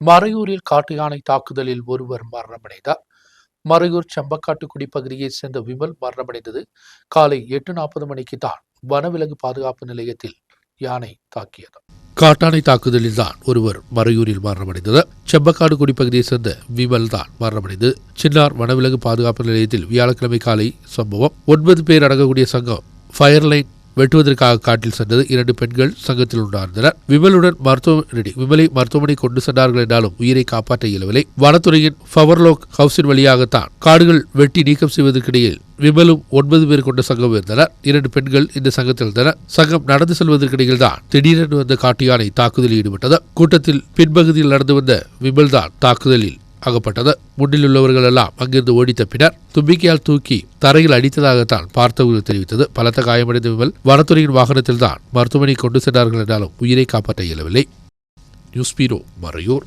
மறையூரில் காட்டு யானை தாக்குதலில் ஒருவர் மரணமடைந்தார். மறையூர் செம்பக்காட்டுக்குடி பகுதியைச் சேர்ந்த விமல் மரணமடைந்தது. காலை எட்டு நாற்பது மணிக்கு தான் வனவிலங்கு பாதுகாப்பு நிலையத்தில் யானை தாக்கியது. காட்டானை தாக்குதலில் தான் ஒருவர் மறையூரில் மரணமடைந்தது. செம்பக்காடு குடிப்பகுதியைச் சேர்ந்த விமல் தான் மரணமடைந்தது சின்னார் வனவிலங்கு பாதுகாப்பு நிலையத்தில் வியாழக்கிழமை காலை சம்பவம். ஒன்பது பேர் அடங்கக்கூடிய சங்கம் ஃபயர்லைன் வெட்டுவதற்காக காட்டில் சென்றது. இரண்டு பெண்கள் சங்கத்தில் உண்டார்ந்தனர் விமலுடன் மருத்துவமனை விமலை மருத்துவமனை கொண்டு சென்றார்கள் என்றாலும் உயிரை காப்பாற்ற இயலவில்லை. வனத்துறையின் ஃபவர்லோக் ஹவுஸின் வழியாகத்தான் காடுகள் வெட்டி நீக்கம் செய்வதற்கிடையில் விமலும் ஒன்பது பேர் கொண்ட சங்கம் இருந்தனர். இரண்டு பெண்கள் இந்த சங்கத்தில் இருந்தனர். சங்கம் நடந்து செல்வதற்கிடையில் தான் திடீரென்று வந்த காட்டு யானை தாக்குதலில் ஈடுபட்டது. கூட்டத்தில் பின்பகுதியில் நடந்து வந்த விமல் தான் தாக்குதலில் அகப்பட்டது. முன்னில் உள்ளவர்கள் எல்லாம் அங்கிருந்து ஓடித்த பின்னர் தும்பிக்கையால் தூக்கி தரையில் அடித்ததாகத்தான் பார்த்தவர்கள் தெரிவித்தது. பலத்த காயமடைந்த விமல் வனத்துறையின் வாகனத்தில் தான் மருத்துவமனை கொண்டு சென்றார்கள் என்றாலும் உயிரை காப்பாற்ற இயலவில்லை. News bureau Marayur.